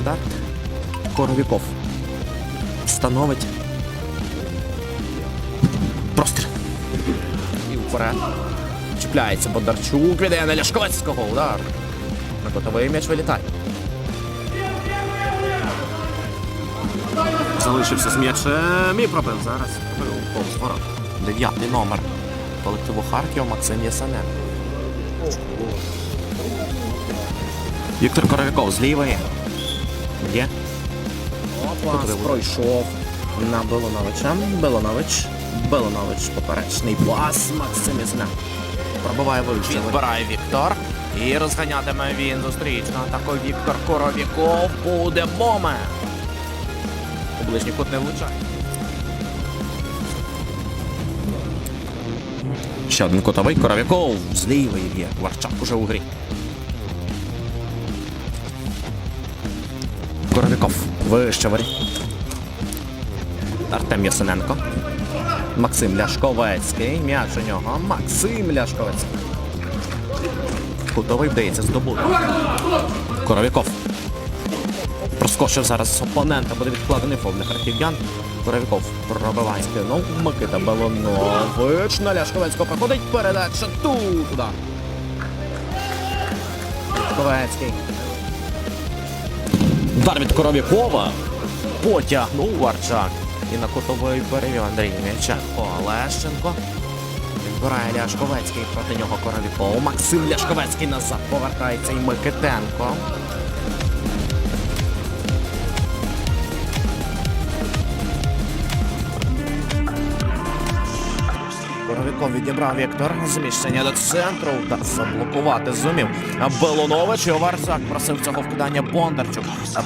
стандарт. Коровіков. Становить. Простір. І вперед. Чіпляється Бондарчук, віддає на Ляшковецького. Удар. Готовий м'яч вилітає. Залишився з м'ячем і пробив зараз. Повз. Дев'ятий номер. Колективу Харків Максим Ясаненко. Віктор Коровіков з лівої. Є. Пас пройшов на Белоновича. Белонович. Белонович поперечний пас. Максим Ясаненко. Пробиває вище. Відбирає Віктор. І розганятиме він зустрічно. Такий Віктор Коровіков буде момент. У ближній кут не влучає. Ще один котовий Коровіков з лівої є. Варчак уже у грі. Вище. Артем Ясененко. Максим Ляшковецький. М'яч у нього. Максим Ляшковецький. Кутовий вдається здобути. Коровіков. Проскочив зараз опонента, буде відкладений фол для харків'ян. Коровіков пробиває спину. Микита Белонович на Ляшковецького проходить. Передача. Удар. Ляшковецький. Удар від Коровікова. Потягнув Варчак. І на кутовий перевів Андрій М'яченко. Лещенко. Відбирає Ляшковецький проти нього Коровіков. Максим Ляшковецький назад повертається і Микитенко. Коровіков відібрав Віктор. Зміщення до центру та заблокувати зумів. Белонович і Варзак просив цього вкидання Бондарчук.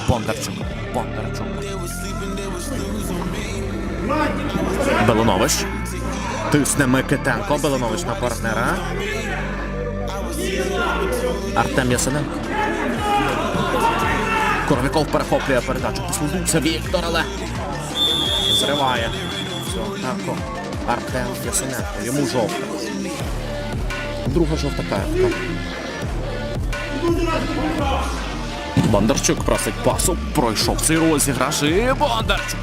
Бондарчук. Бондарчук. Белонович. Тисне Микитенко. Белонович на партнера. Артем Ясененко. Коровіков перехоплює передачу. Послужився Віктор, але зриває. Все, так. Артем Ясененко. Йому жовта. Друга жовта картка. Бондарчук просить пасу. Пройшов цей розіграш. І Бондарчук.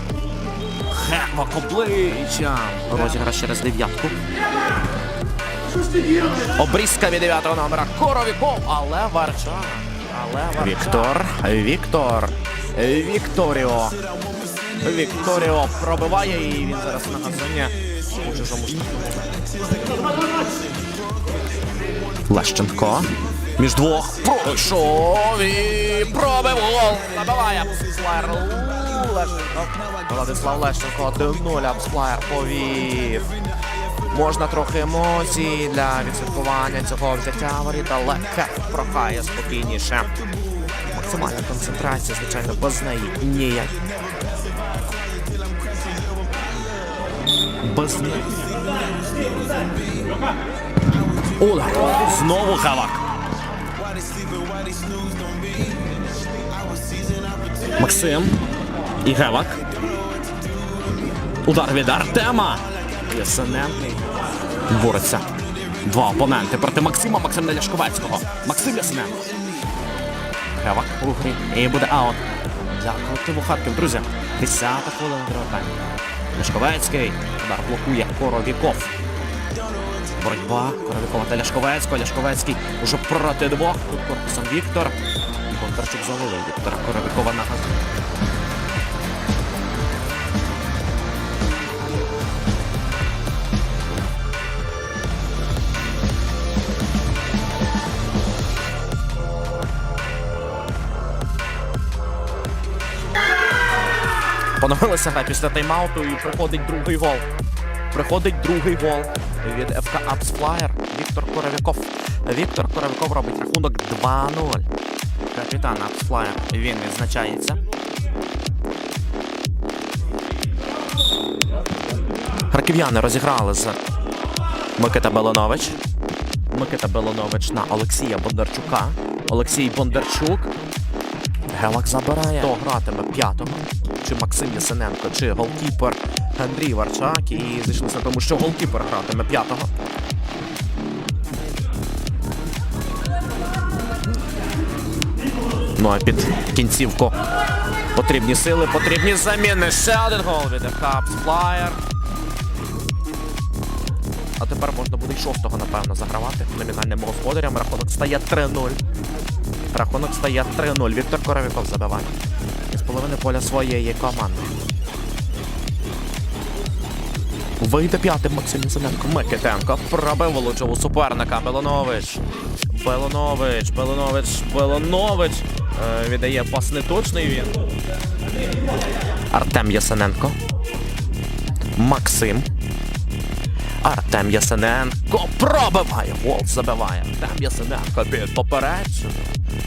Хемок обличчя. Розіграш через дев'ятку. Обрізка від дев'ятого номера Коровіков, але Варчак. Але Варчак. Віктор. Віктор. Вікторіо. Вікторіо пробиває і він зараз на газоні. Може замушити. Лещенко. Між двох пройшов і пробив гол. Набиває Апсфлаєр Лещенко. Владислав Лещенко 1-0 Апсфлаєр повів. Можна трохи емоцій для відсвяткування цього взяття воріт, але Кеф прохає спокійніше. Максимальна концентрація, звичайно, без неї ніяк. Без неї. Удар. Знову Гавак. Максим. І Гевак. Удар від Артема. Ясененний. Бореться. Два опоненти проти Максима Максима Ляшковецького. Максим Ясененко. Гевак у грі. І буде аут. Колективу Харків, друзі. Десята хвилина другого. Ляшковецький. Удар блокує Коровіков. Боротьба Коровікова та Ляшковецького. Ляшковецький уже проти двох. Тут корпусом Віктор. І Бондарчук завалив Віктора Коровікова на газ. Поновилася гра після тайм-ауту і приходить другий гол. Приходить другий гол від ФК Апсфлаєр. Віктор Коровіков. Віктор Коровіков робить рахунок 2-0. Капітан Апсфлаєр він відзначається. Харків'яни розіграли з Микита Белонович. Микита Белонович на Олексія Бондарчука. Олексій Бондарчук. Гелак забирає. Хто гратиме п'ятого? Чи Максим Ясененко, чи голкіпер Андрій Варчак. І зійшлися тому, що голкіпер гратиме п'ятого. Ну а під кінцівку потрібні сили, потрібні заміни. Ще один гол від Капс Флаєр. А тепер можна буде й шостого, напевно, загравати номінальним господарям. Рахунок стає 3-0. Рахунок стає 3-0. Віктор Коровіков забиває. Із половини поля своєї команди. Вийде п'ятим Максим Ясененко. Микитенко пробив влучив суперника. Белонович. Белонович, Белонович, Белонович. Е, віддає пас неточний він. Артем Ясененко. Максим. Артем Ясененко пробиває. Гол забиває. Артем Ясененко під поперечину.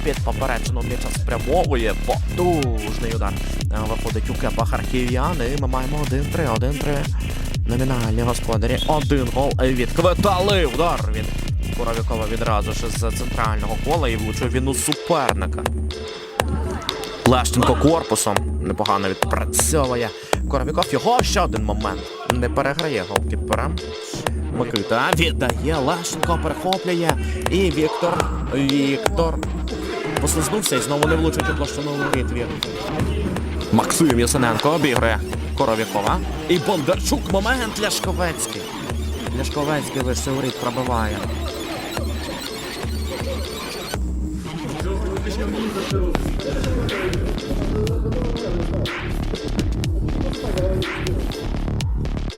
Під поперечину м'яча спрямовує. Потужний удар. Е, Виходить у кепах харків'яни. І ми маємо 1-3, 1-3. Номінальні господарі. Один гол від Квитали. Удар від Коровікова відразу ж з центрального кола і влучив він у суперника. Лещенко корпусом непогано відпрацьовує. Коровіков його ще один момент. Не переграє голкіпера. Микита віддає, Лещенко перехоплює. І Віктор. Віктор. Послизнувся і знову не влучить у площину воріт. Максим Ясененко обігрує Коровікова. І Бондарчук. Момент Ляшковецький. Ляшковецький лише у рік пробиває.